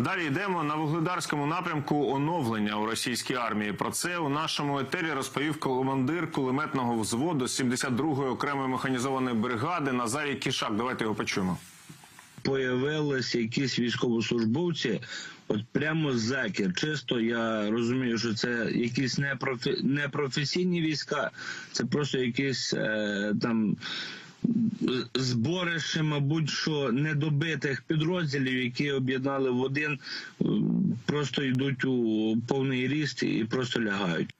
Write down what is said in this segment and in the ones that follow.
Далі йдемо на вугледарському напрямку оновлення у російській армії. Про це у нашому етері розповів командир кулеметного взводу 72-ї окремої механізованої бригади Назарій Кішак. Давайте його почуємо. появилися якісь військовослужбовці, от прямо з закір. Чисто я розумію, що це якісь непрофі... непрофесійні війська, це просто якісь е, там. Зборище, мабуть, що недобитих підрозділів, які об'єднали в один, просто йдуть у повний ріст і просто лягають.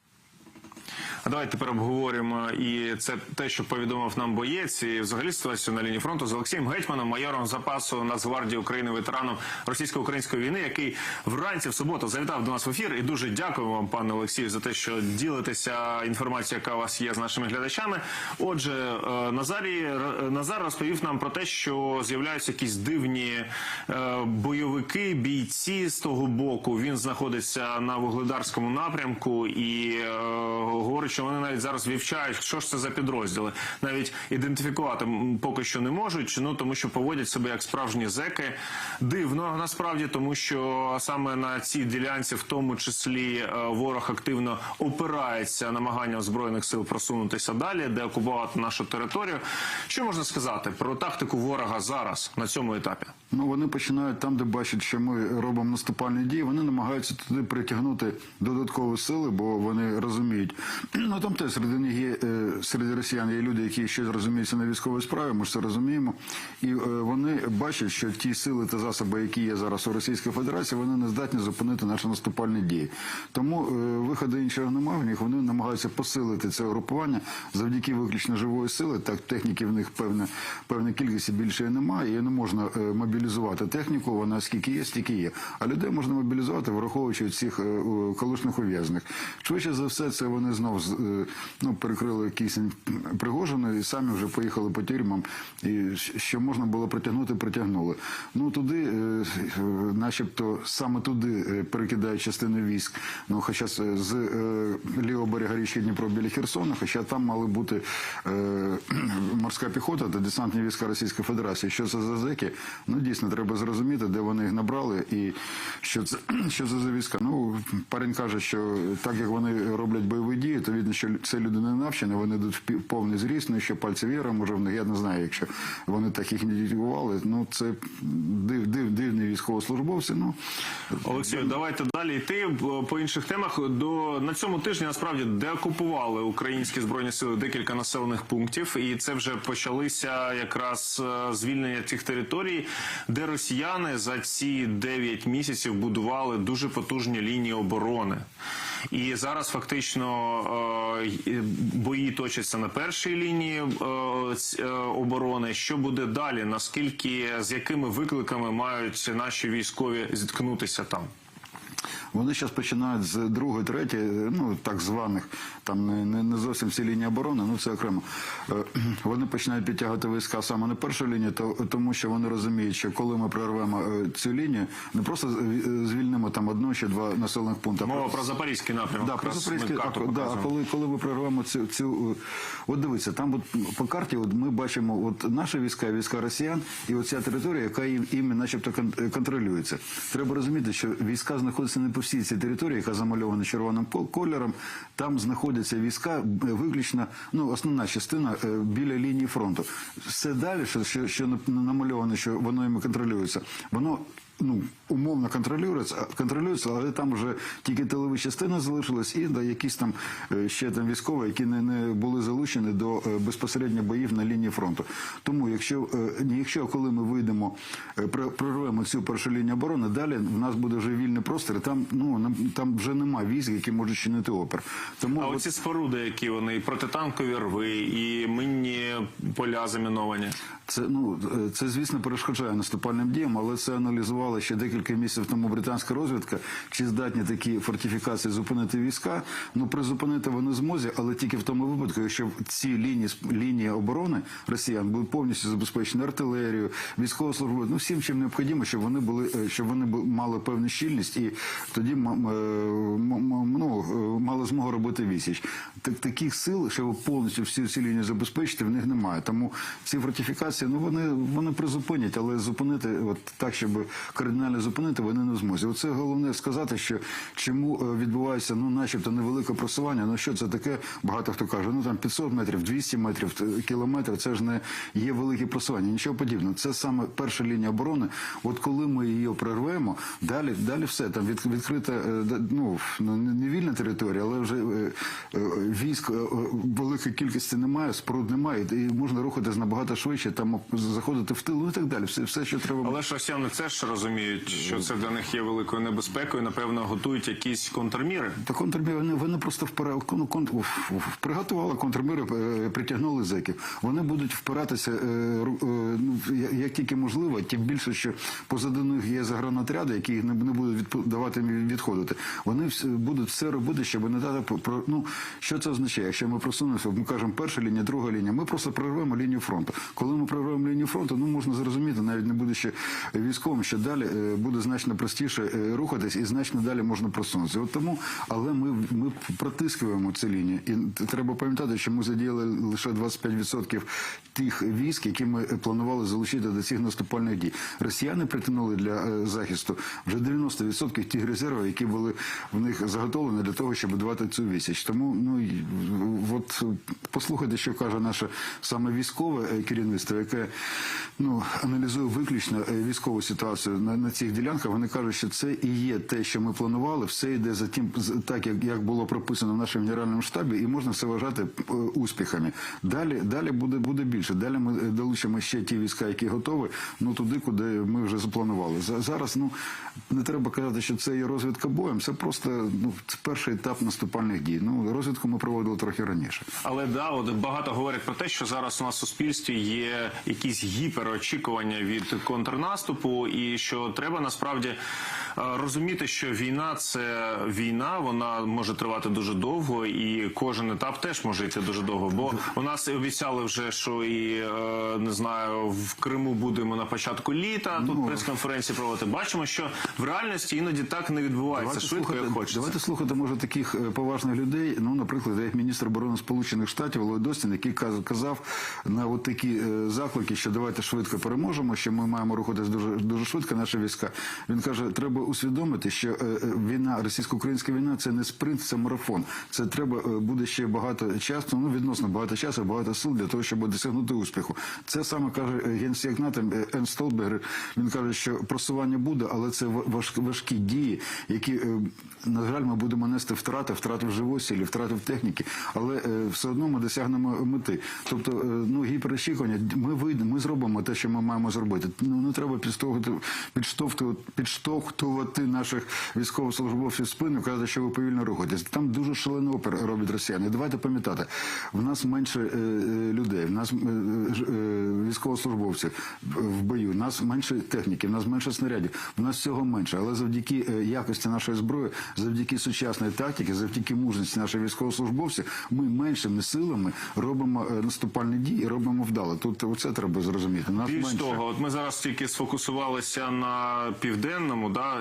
А давайте тепер обговоримо і це те, що повідомив нам боєць, і взагалі ситуацію на лінії фронту з Олексієм Гетьманом, майором запасу Нацгвардії України, ветераном російсько-української війни, який вранці в суботу завітав до нас в ефір. І дуже дякуємо вам, пане Олексію, за те, що ділитеся інформацією, яка у вас є з нашими глядачами. Отже, е, Назарій Назар розповів нам про те, що з'являються якісь дивні е, бойовики, бійці з того боку. Він знаходиться на вугледарському напрямку і е, що вони навіть зараз вивчають, що ж це за підрозділи. Навіть ідентифікувати поки що не можуть, ну тому що поводять себе як справжні зеки. Дивно насправді, тому що саме на цій ділянці, в тому числі, е, ворог активно опирається намаганням збройних сил просунутися далі, де окупувати нашу територію. Що можна сказати про тактику ворога зараз на цьому етапі? Ну вони починають там, де бачать, що ми робимо наступальні дії. Вони намагаються туди притягнути додаткові сили, бо вони розуміють. Ну там теж серед них є е, серед росіян є люди, які щось розуміються на військовій справі. Ми ж це розуміємо, і е, вони бачать, що ті сили та засоби, які є зараз у Російській Федерації, вони не здатні зупинити наші наступальні дії. Тому е, виходу іншого немає в них. Вони намагаються посилити це групування завдяки виключно живої сили. Так техніки в них певна певна кількість більше немає. І не можна е, мобілізувати техніку. Вона скільки є, стільки є. А людей можна мобілізувати, враховуючи цих е, колишніх ув'язних. Швидше за все, це вони знов е, ну, перекрили кисень Пригожину і самі вже поїхали по тюрмам. І що можна було притягнути, притягнули. Ну туди, е, начебто, саме туди перекидають частини військ. Ну, хоча з, лівого берега річки Дніпро біля Херсона, хоча там мали бути морська піхота та десантні війська Російської Федерації. Що це за зеки? Ну дійсно треба зрозуміти, де вони їх набрали і що це що це за війська. Ну парень каже, що так як вони роблять бойові дії, то видно, що це люди не навчені, вони йдуть в повний зріст, ну що пальці віра, може в них. Я не знаю, якщо вони так їх не дітували. Ну це див, див, військовослужбовці. Ну Олексію, давайте далі йти по інших темах. До на цьому тижні насправді деокупували українські збройні сили декілька населених пунктів, і це вже почалися якраз е, звільнення цих територій, де росіяни за ці 9 місяців будували дуже потужні лінії оборони. І зараз фактично е, бої точаться на першій лінії е, е, оборони. Що буде далі? Наскільки з якими викликами мають наші військові зіткнутися там? Вони зараз починають з другої, третьої, ну так званих, там не, не, не зовсім всі лінії оборони, ну це окремо. Е, Вони починають підтягувати війська саме на першу лінію, то, тому що вони розуміють, що коли ми прорвемо е, цю лінію, не просто е, звільнимо там одну чи два населених пункти. Мова про запорізький напрямок. Да, про Запорізький, а, да, а коли, коли ми прорвемо цю, цю от дивіться, там от по карті от ми бачимо от наші війська, війська росіян, і оця територія, яка їм, іми начебто контролюється. Треба розуміти, що війська знаходяться не по всій цій території, яка замальована червоним кольором. Там знаходяться війська виключно, ну основна частина е, біля лінії фронту. Все далі, що, що намальовано, що воно іми контролюється, воно ну, умовно контролюється, контролюється, але там вже тільки тилові частини залишились і да, якісь там е, ще там військові, які не, не були залучені до е, безпосередньо боїв на лінії фронту. Тому, якщо, е, якщо коли ми вийдемо, прорвемо цю першу лінію оборони, далі в нас буде вже вільний простір, і там, ну, там вже нема військ, які можуть чинити опір. Тому А от- оці споруди, які вони і протитанкові рви, і минні поля заміновані. Це ну це звісно перешкоджає наступальним діям, але це аналізувала ще декілька місяців тому британська розвідка. Чи здатні такі фортифікації зупинити війська? Ну призупинити вони змозі, але тільки в тому випадку, якщо ці лінії лінії оборони росіян будуть повністю забезпечені артилерією, військовою службою, ну всім чим необхідно, щоб вони були е, щоб вони мали певну щільність і тоді ну, е, мали змогу робити відсіч. Так таких сил, щоб повністю всі ці лінії забезпечити, в них немає. Тому ці фортифікації, ну вони вони призупинять, але зупинити от так, щоб кардинально зупинити вони не зможуть. Оце головне сказати, що чому е, відбувається ну, начебто невелике просування. Ну що це таке? Багато хто каже, ну там 500 метрів, 200 метрів, кілометр. Це ж не є велике просування. Нічого подібного. Це саме перша лінія оборони. От коли ми її прорвемо, далі, далі все там від, відкрита е, ну ну, не вільна територія, але вже е, військ великої кількості немає, споруд немає, і можна рухатись набагато швидше, там заходити в тил, ну і так далі. Все, все, що треба. Але ж росіяни теж розуміють, що це для них є великою небезпекою. Напевно, готують якісь контрміри. Та контрміри, вони, просто впира, ну, приготували контрміри, е, притягнули зеків. Вони будуть впиратися, е, е, ну, як тільки можливо, тим більше, що позаду них є загранотряди, які не, не будуть відпу- давати відходити. Вони будуть все робити, щоб не дати ну що це означає. Якщо ми просунемося, ми кажемо перша лінія, друга лінія. Ми просто прорвемо лінію фронту. Коли ми прорвемо лінію фронту, ну можна зрозуміти, навіть не будучи військовим, що далі е, буде значно простіше е, рухатись і значно далі можна просунутися. От тому, але ми, ми протискуємо ці лінії. І треба пам'ятати, що ми задіяли лише 25% тих військ, які ми планували залучити до цих наступальних дій. Росіяни притягнули для е, захисту вже 90% тих резервів, які були в них заготовлені для того, щоб давати цю відсіч. Тому ну от послухайте, що каже наше саме військове е, керівництво, яке ну аналізує виключно е, військову ситуацію на, на цих ділянках. Вони кажуть, що це і є те, що ми планували. Все йде за тим, так як, як було прописано в нашому генеральному штабі, і можна все вважати е, успіхами. Далі, далі буде буде більше. Далі ми долучимо ще ті війська, які готові, ну туди, куди ми вже запланували. За- Зараз ну не треба казати, що це є розвідка боєм. Це просто ну це перший етап наступальних дій. Ну розвідку ми проводили трохи раніше. Але да, от багато говорять про те, що зараз у нас в суспільстві є якісь гіперочікування від контрнаступу, і що треба насправді розуміти, що війна це війна, вона може тривати дуже довго, і кожен етап теж може йти дуже довго. Бо у нас обіцяли вже, що і е, не знаю, в Криму будемо на початку літа. Тут прес-конференції проводити. Бачимо, що в реальності іноді так не відбувається швидко, як хочеться. давайте слухати, може, таких е, поважних людей. Ну, наприклад, як міністр оборони Сполучених Штатів Ллойд Остін, який каз- казав на от такі е, заклики, що давайте швидко переможемо, що ми маємо рухатись дуже дуже швидко. Наші війська. Він каже, треба усвідомити, що е, е, війна, російсько-українська війна, це не спринт, це марафон. Це треба е, буде ще багато часу, ну відносно багато часу, багато сил для того, щоб досягнути успіху. Це саме каже генсек НАТО Ен Столбергер. Він каже, що просування буде, але це ва- важкі дії, які на жаль, ми будемо нести втрати, втрати в живої силі, втрати в техніці, але все одно ми досягнемо мети. Тобто, ну гіперочікування, ми вийдемо, ми зробимо те, що ми маємо зробити. Ну не треба підштовхувати, підштовхувати, підштовхувати наших військовослужбовців спину, казати, що ви повільно рухаєтесь. Там дуже шалений опір роблять росіяни. Давайте пам'ятати, в нас менше е, е, людей, в нас е, е, військовослужбовців в бою, в нас менше техніки, в нас менше снарядів, в нас всього менше. Але завдяки е, якості нашої зброї, завдяки сучасної тактики, завдяки мужності наших військовослужбовців, ми меншими силами робимо наступальні дії і робимо вдало. Тут оце треба зрозуміти. Нас Більш менше. того, от ми зараз тільки сфокусувалися на південному, да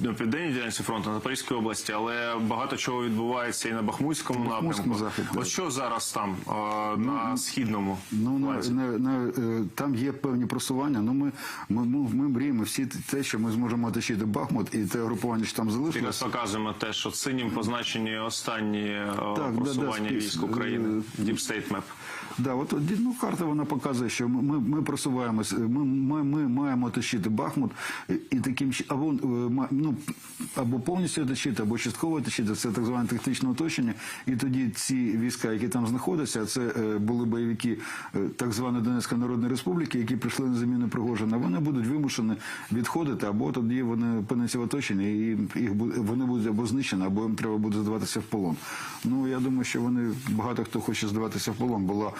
на південній ділянці фронту на Запорізькій області, але багато чого відбувається і на Бахмутському Бахмутському напрямку. От що зараз там а, на східному? Ну на, на, на, е, там є певні просування. Ну ми, ми, ми, ми мріємо всі те, що ми зможемо оточити Бахмут і те групування, що там Якраз залишилося. показуємо те, що синім позначені останні е, Так, да, просування да, військ України. е, Deep State Map. Да, от ну, карта вона показує, що ми, ми, просуваємось, ми, ми, ми маємо оточити Бахмут і- таким або е, ну або повністю оточити, або частково оточити. Це так зване тактичне оточення. І тоді ці війська, які там знаходяться, це е, були бойовики е, так званої Донецької Народної Республіки, які прийшли на заміну Пригожина. Вони будуть вимушені відходити, або тоді вони опиняться в оточенні, і їх вони будуть або знищені, або їм треба буде здаватися в полон. Ну я думаю, що вони багато хто хоче здаватися в полон. Була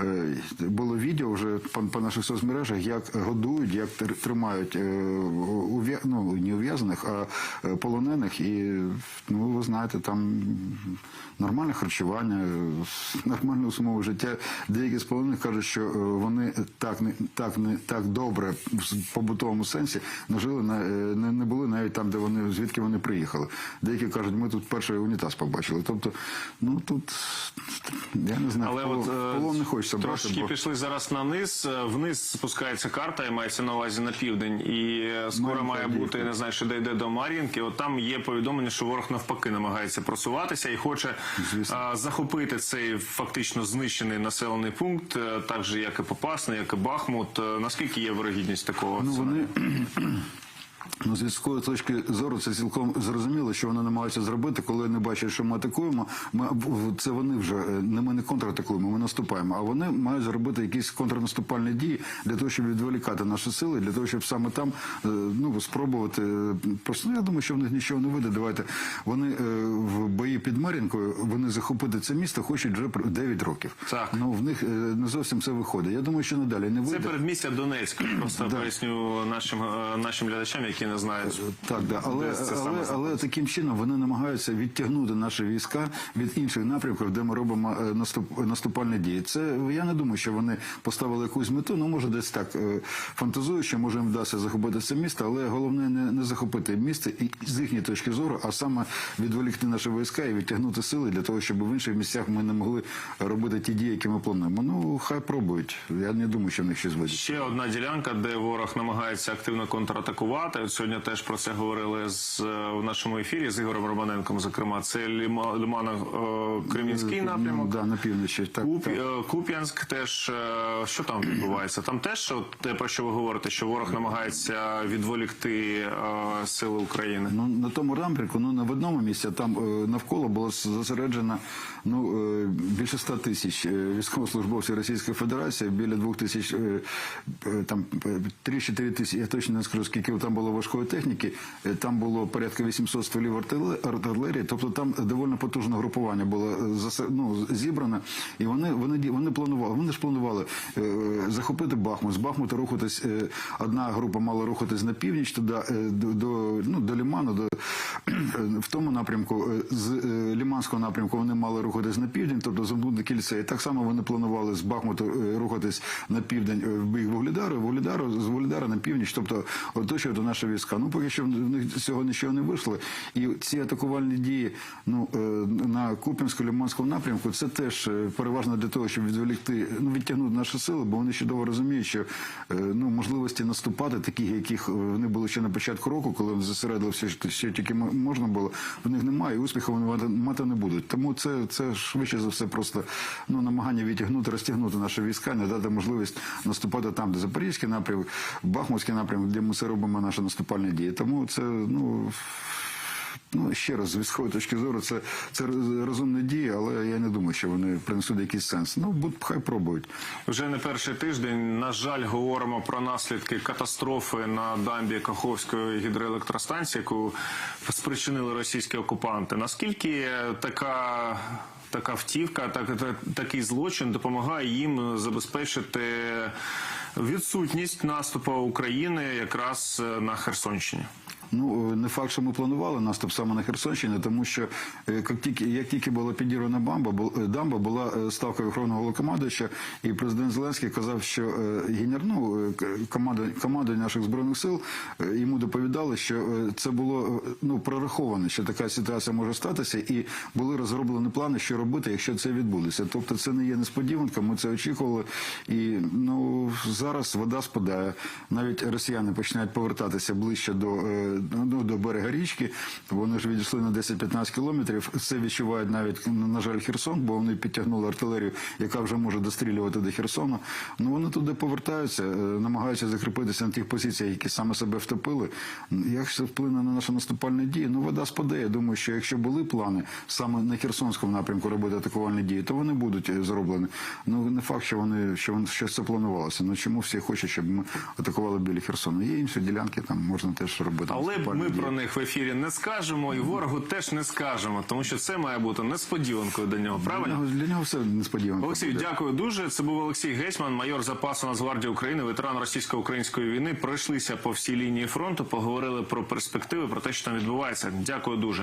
е, було відео вже по, наших соцмережах, як годують, як тримають ну, не ув'язаних, а е, полонених. І ну ви знаєте, там нормальне харчування, нормальне умови життя. Деякі з полонених кажуть, що е, вони так не так не так добре в побутовому сенсі нажили на е, не, не були навіть там, де вони звідки вони приїхали. Деякі кажуть, ми тут перший унітаз побачили. Тобто, ну тут я не знаю, Але полон, от полон не хочеться брати. бо- пішли зараз на низ. Вниз спускається карта, і мається на увазі на південь. І скоро Мар'їнка, має бути, не знаю, що дійде до Мар'їнки. От там є повідомлення, що ворог навпаки намагається просуватися і хоче е, захопити цей фактично знищений населений пункт, е, так же як і Попасний, як і Бахмут. Е, Наскільки є вирогідність такого? Ну вони ну, з військової точки зору це цілком зрозуміло, що вони намагаються зробити, коли не бачать, що ми атакуємо. Ми це вони вже е, не ми не контратакуємо, ми наступаємо. А вони мають зробити якісь контрнаступальні дії для того, щоб відволікати наші сили, для того, щоб саме там е, ну спробувати. е, Просто ну, я думаю, що в них нічого не вийде. Давайте вони в бої під Мар'їнкою вони захопити це місто хочуть вже 9 років. Так. Ну в них не зовсім це виходить. Я думаю, що надалі не Це вийде. передмістя Донецька. Просто поясню нашим нашим глядачам, які не знають. Так, да. але, це саме але, але таким чином вони намагаються відтягнути наші війська від інших напрямків, де ми робимо е, наступ, наступальні дії. Це я не думаю, що вони поставили якусь мету. Ну може десь так е, фантазую, що може їм вдасться захопити це місто, але головне не, не захопити місто і з їхньої точки зору, а саме відволікти наші війська і відтягнути сили для того, щоб в інших місцях ми не могли робити ті дії, які ми плануємо. Ну хай пробують. Я не думаю, що в них щось вийде. Ще одна ділянка, де ворог намагається активно контратакувати. Сьогодні теж про це говорили з е, в нашому ефірі з Ігорем Романенком. Зокрема, це Ліма- Лимано-Кремінський напрямок. Ну, да, на півночі. Так, Куп, так. е, Куп'янськ теж е, що там відбувається? Там теж от те, про що ви говорите, що ворог намагається відволікти е, сили України. Ну на тому напрямку, ну не в одному місці, а там е, навколо було зосереджено ну е, більше ста тисяч е, військовослужбовців Російської Федерації, біля двох тисяч е, е, там е, три-чотири тисячі. Я точно не скажу, скільки там було важкої техніки. Е, Там було порядка 800 стволів артилерії. Тобто там доволі потужне групування було е, ну, зібране, і вони вони вони планували. Вони ж планували е, захопити Бахмут. З Бахмута рухатись. Одна група мала рухатись на північ туди до, до ну до Ліману, до в тому напрямку з Ліманського напрямку вони мали рухатись на південь, тобто замкнути кільце. І так само вони планували з Бахмуту рухатись на південь в бік Вугледару, Вугледару з Вугледара на північ, тобто оточувати наші війська. Ну поки що в них цього нічого не вийшло. І ці атакувальні дії ну е, на Куп'янсько-Ліманському напрямку це теж е, переважно для того, щоб відволікти, ну відтягнути наші сили, бо вони чудово розуміють, що е, ну можливості наступати, таких, яких вони були ще на початку року, коли вони зосередилися, що тільки можна було, в них немає, і успіху вони мати- не будуть. Тому це, це швидше за все просто ну намагання відтягнути, розтягнути наші війська, не дати можливість наступати там, де Запорізький напрямок, Бахмутський напрямок, де ми все робимо наші наступальні дії. Тому це ну. Ну, ще раз, з військової точки зору, це, це розумні дії, але я не думаю, що вони принесуть якийсь сенс. Ну, будь, хай пробують. Вже не перший тиждень. На жаль, говоримо про наслідки катастрофи на дамбі Каховської гідроелектростанції, яку спричинили російські окупанти. Наскільки така така втівка, так, так, такий злочин допомагає їм забезпечити відсутність наступу України якраз на Херсонщині? Ну не факт, що ми планували наступ саме на Херсонщині, тому що е, як тільки як тільки була підірвана бамба, е, дамба була е, ставка Верховного Головнокомандуюча, і президент Зеленський казав, що е, генер, ну, е, команда команда наших збройних сил е, йому доповідали, що е, це було е, ну прораховано, що така ситуація може статися, і були розроблені плани, що робити, якщо це відбудеться. Тобто, це не є несподіванка. Ми це очікували. І ну зараз вода спадає. Навіть росіяни починають повертатися ближче до. Ну, до берега річки. Вони ж відійшли на 10-15 кілометрів. Це відчувають навіть, на жаль, Херсон, бо вони підтягнули артилерію, яка вже може дострілювати до Херсону. Ну вони туди повертаються, е, намагаються закріпитися на тих позиціях, які саме себе втопили. Як це вплине на наші наступальні дії? Ну, вода спаде. Я думаю, що якщо були плани саме на Херсонському напрямку робити атакувальні дії, то вони будуть е, зроблені. Ну не факт, що вони що вони що це планувалося. Ну чому всі хочуть, щоб ми атакували біля Херсону? Є інші ділянки, там можна теж робити. Але наступальні ми про них в ефірі не скажемо, і ворогу теж не скажемо, тому що це має бути несподіванкою до нього. Для Правильно? нього, для нього все несподіванка. Олексій, буде. дякую дуже. Це був Олексій Гетьман, майор запасу Нацгвардії України, ветеран російсько-української війни. Пройшлися по всій лінії фронту, поговорили про перспективи, про те, що там відбувається. Дякую дуже.